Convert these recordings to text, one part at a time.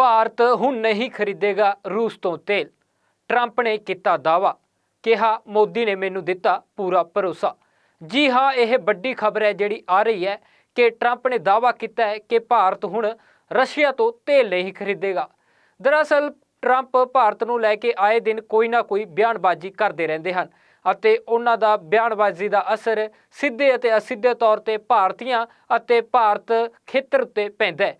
ਭਾਰਤ ਹੁਣ ਨਹੀਂ ਖਰੀਦੇਗਾ ਰੂਸ ਤੋਂ ਤੇਲ। ਟਰੰਪ ਨੇ ਕੀਤਾ ਦਾਵਾ ਕਿਹਾ ਮੋਦੀ ਨੇ ਮੈਨੂੰ ਦਿੱਤਾ ਪੂਰਾ ਭਰੋਸਾ। ਜੀ ਹਾਂ, ਇਹ ਵੱਡੀ ਖਬਰ ਹੈ ਜਿਹੜੀ ਆ ਰਹੀ ਹੈ ਕਿ ਟਰੰਪ ਨੇ ਦਾਵਾ ਕੀਤਾ ਹੈ ਕਿ ਭਾਰਤ ਹੁਣ ਰਸ਼ੀਆ ਤੋਂ ਤੇਲ ਨਹੀਂ ਖਰੀਦੇਗਾ। ਦਰਅਸਲ, ਟਰੰਪ ਭਾਰਤ ਨੂੰ ਲੈ ਕੇ ਆਏ ਦਿਨ ਕੋਈ ਨਾ ਕੋਈ ਬਿਆਨਬਾਜ਼ੀ ਕਰਦੇ ਰਹਿੰਦੇ ਹਨ ਅਤੇ ਉਹਨਾਂ ਦਾ ਬਿਆਨਬਾਜ਼ੀ ਦਾ ਅਸਰ ਸਿੱਧੇ ਅਤੇ ਅਸਿੱਧੇ ਤੌਰ ਤੇ ਭਾਰਤੀਆਂ ਅਤੇ ਭਾਰਤ ਖੇਤਰ ਉੱਤੇ ਪੈਂਦਾ ਹੈ।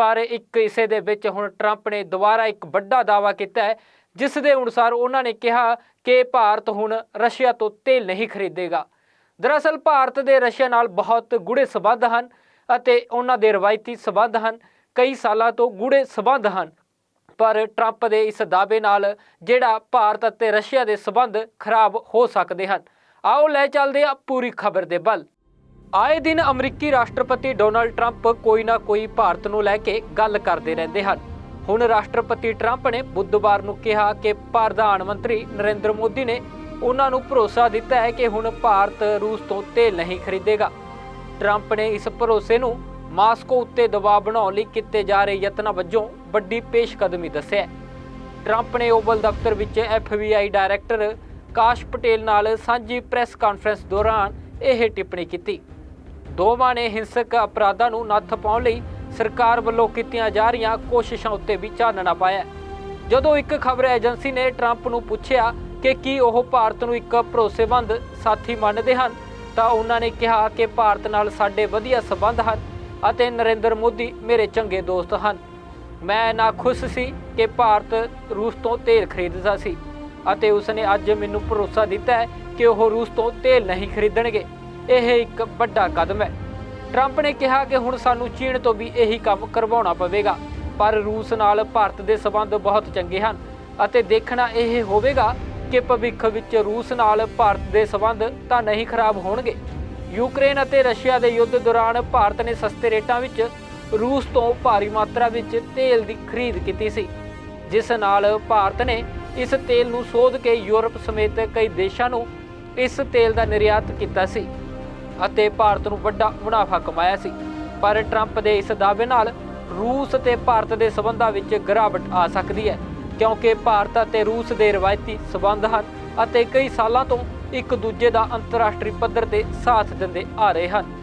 ਪਰ ਇੱਕ ਹਿੱਸੇ ਦੇ ਵਿੱਚ ਹੁਣ ਟਰੰਪ ਨੇ ਦੁਬਾਰਾ ਇੱਕ ਵੱਡਾ ਦਾਅਵਾ ਕੀਤਾ ਹੈ, ਜਿਸ ਦੇ ਅਨੁਸਾਰ ਉਹਨਾਂ ਨੇ ਕਿਹਾ ਕਿ ਭਾਰਤ ਹੁਣ ਰਸ਼ੀਆ ਤੋਂ ਤੇਲ ਨਹੀਂ ਖਰੀਦੇਗਾ। ਦਰਅਸਲ ਭਾਰਤ ਦੇ ਰਸ਼ੀਆ ਨਾਲ ਬਹੁਤ ਗੂੜੇ ਸਬੰਧ ਹਨ ਅਤੇ ਉਹਨਾਂ ਦੇ ਰਵਾਇਤੀ ਸਬੰਧ ਹਨ, ਕਈ ਸਾਲਾਂ ਤੋਂ ਗੂੜੇ ਸਬੰਧ ਹਨ। ਪਰ ਟਰੰਪ ਦੇ ਇਸ ਦਾਅਵੇ ਨਾਲ ਜਿਹੜਾ ਭਾਰਤ ਅਤੇ ਰਸ਼ੀਆ ਦੇ ਸਬੰਧ ਖਰਾਬ ਹੋ ਸਕਦੇ ਹਨ। ਆਓ ਲੈ ਚੱਲਦੇ ਹਾਂ ਪੂਰੀ ਖਬਰ ਦੇ ਬਲ ਆਏ ਦਿਨ ਅਮਰੀਕੀ ਰਾਸ਼ਟਰਪਤੀ ਡੋਨਾਲਡ ਟਰੰਪ ਕੋਈ ਨਾ ਕੋਈ ਭਾਰਤ ਨੂੰ ਲੈ ਕੇ ਗੱਲ ਕਰਦੇ ਰਹਿੰਦੇ ਹਨ। ਹੁਣ ਰਾਸ਼ਟਰਪਤੀ ਟਰੰਪ ਨੇ ਬੁੱਧਵਾਰ ਨੂੰ ਕਿਹਾ ਕਿ ਪ੍ਰਧਾਨ ਮੰਤਰੀ ਨਰਿੰਦਰ ਮੋਦੀ ਨੇ ਉਹਨਾਂ ਨੂੰ ਭਰੋਸਾ ਦਿੱਤਾ ਹੈ ਕਿ ਹੁਣ ਭਾਰਤ ਰੂਸ ਤੋਂ ਤੇਲ ਨਹੀਂ ਖਰੀਦੇਗਾ। ਟਰੰਪ ਨੇ ਇਸ ਭਰੋਸੇ ਨੂੰ ਮਾਸਕੋ ਉੱਤੇ ਦਬਾਅ ਬਣਾਉਣ ਲਈ ਕੀਤੇ ਜਾ ਰਹੇ ਯਤਨਾਂ ਵਜੋਂ ਵੱਡੀ ਪੇਸ਼ਕਦਮੀ ਦੱਸਿਆ ਟਰੰਪ ਨੇ ਓਵਲ ਦਫ਼ਤਰ ਵਿੱਚ ਐਫਬੀਆਈ ਡਾਇਰੈਕਟਰ ਕਾਸ਼ ਪਟੇਲ ਨਾਲ ਸਾਂਝੀ ਪ੍ਰੈਸ ਕਾਨਫਰੰਸ ਦੌਰਾਨ ਇਹ ਟਿੱਪਣੀ ਕੀਤੀ। ਦੋਵਾਂ ਨੇ ਹਿੰਸਕ ਅਪਰਾਧਾਂ ਨੂੰ ਨੱਥ ਪਾਉਣ ਲਈ ਸਰਕਾਰ ਵੱਲੋਂ ਕੀਤੀਆਂ ਜਾ ਰਹੀਆਂ ਕੋਸ਼ਿਸ਼ਾਂ ਉੱਤੇ ਵੀ ਚਾਨਣਾ ਪਾਇਆ ਜਦੋਂ ਇੱਕ ਖਬਰ ਏਜੰਸੀ ਨੇ ਟਰੰਪ ਨੂੰ ਪੁੱਛਿਆ ਕਿ ਕੀ ਉਹ ਭਾਰਤ ਨੂੰ ਇੱਕ ਭਰੋਸੇਮੰਦ ਸਾਥੀ ਮੰਨਦੇ ਹਨ, ਤਾਂ ਉਹਨਾਂ ਨੇ ਕਿਹਾ ਕਿ ਭਾਰਤ ਨਾਲ ਸਾਡੇ ਵਧੀਆ ਸਬੰਧ ਹਨ ਅਤੇ ਨਰਿੰਦਰ ਮੋਦੀ ਮੇਰੇ ਚੰਗੇ ਦੋਸਤ ਹਨ। ਮੈਂ ਨਾ ਖੁਸ਼ ਸੀ ਕਿ ਭਾਰਤ ਰੂਸ ਤੋਂ ਤੇਲ ਖਰੀਦਦਾ ਸੀ ਅਤੇ ਉਸਨੇ ਅੱਜ ਮੈਨੂੰ ਭਰੋਸਾ ਦਿੱਤਾ ਹੈ ਕਿ ਉਹ ਰੂਸ ਤੋਂ ਤੇਲ ਨਹੀਂ ਖਰੀਦਣਗੇ। ਇਹ ਇੱਕ ਵੱਡਾ ਕਦਮ ਹੈ। ਟਰੰਪ ਨੇ ਕਿਹਾ ਕਿ ਹੁਣ ਸਾਨੂੰ ਚੀਨ ਤੋਂ ਵੀ ਇਹੀ ਕੰਮ ਕਰਵਾਉਣਾ ਪਵੇਗਾ, ਪਰ ਰੂਸ ਨਾਲ ਭਾਰਤ ਦੇ ਸਬੰਧ ਬਹੁਤ ਚੰਗੇ ਹਨ ਅਤੇ ਦੇਖਣਾ ਇਹ ਹੋਵੇਗਾ ਕਿ ਭਵਿੱਖ ਵਿੱਚ ਰੂਸ ਨਾਲ ਭਾਰਤ ਦੇ ਸਬੰਧ ਤਾਂ ਨਹੀਂ ਖਰਾਬ ਹੋਣਗੇ। ਯੂਕਰੇਨ ਅਤੇ ਰਸ਼ੀਆ ਦੇ ਯੁੱਧ ਦੌਰਾਨ ਭਾਰਤ ਨੇ ਸਸਤੇ ਰੇਟਾਂ ਵਿੱਚ ਰੂਸ ਤੋਂ ਭਾਰੀ ਮਾਤਰਾ ਵਿੱਚ ਤੇਲ ਦੀ ਖਰੀਦ ਕੀਤੀ ਸੀ, ਜਿਸ ਨਾਲ ਭਾਰਤ ਨੇ ਇਸ ਤੇਲ ਨੂੰ ਸੋਧ ਕੇ ਯੂਰਪ ਸਮੇਤ ਕਈ ਦੇਸ਼ਾਂ ਨੂੰ ਇਸ ਤੇਲ ਦਾ ਨਿਰਯਾਤ ਕੀਤਾ ਸੀ। ਅਤੇ ਭਾਰਤ ਨੂੰ ਵੱਡਾ ਮੁਨਾਫਾ ਕਮਾਇਆ ਸੀ। ਪਰ ਟਰੰਪ ਦੇ ਇਸ ਦਾਅਵੇ ਨਾਲ ਰੂਸ ਅਤੇ ਭਾਰਤ ਦੇ ਸਬੰਧਾਂ ਵਿੱਚ ਗਿਰਾਵਟ ਆ ਸਕਦੀ ਹੈ, ਕਿਉਂਕਿ ਭਾਰਤ ਅਤੇ ਰੂਸ ਦੇ ਰਵਾਇਤੀ ਸਬੰਧ ਹਨ ਅਤੇ ਕਈ ਸਾਲਾਂ ਤੋਂ ਇੱਕ ਦੂਜੇ ਦਾ ਅੰਤਰਰਾਸ਼ਟਰੀ ਪੱਧਰ ਤੇ ਸਾਥ ਦਿੰਦੇ ਆ ਰਹੇ ਹਨ।